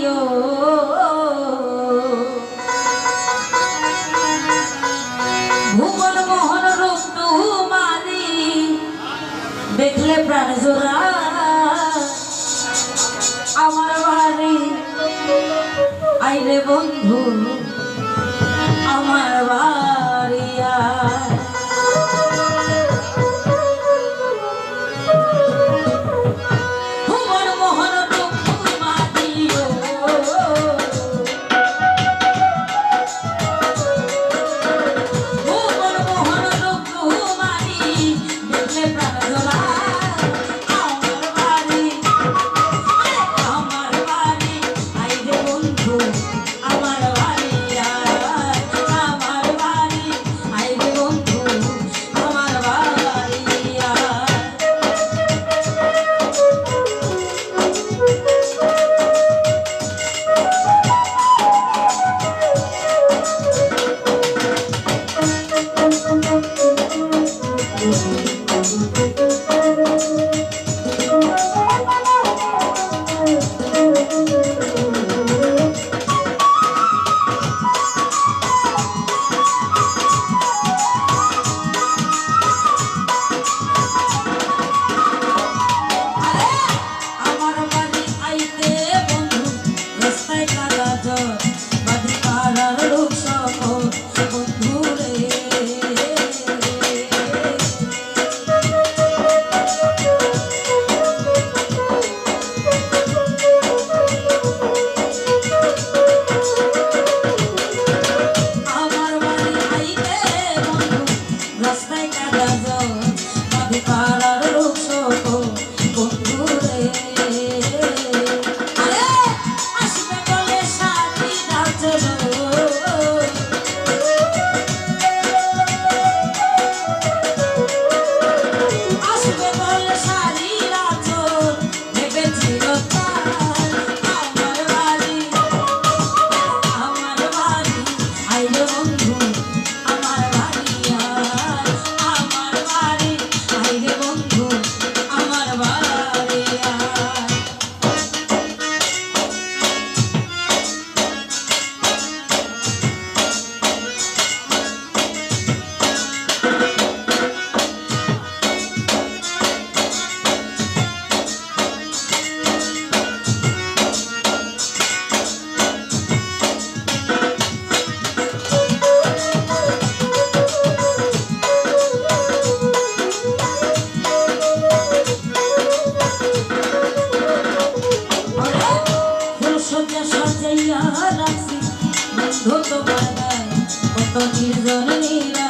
দিও। ভুবন মোহন রূপ তোমারি দেখলে প্রাণ জোড়া। আমার বাড়ি আইলে বন্ধু আমার বাড়ি। ধুত কত নির্জন নীলা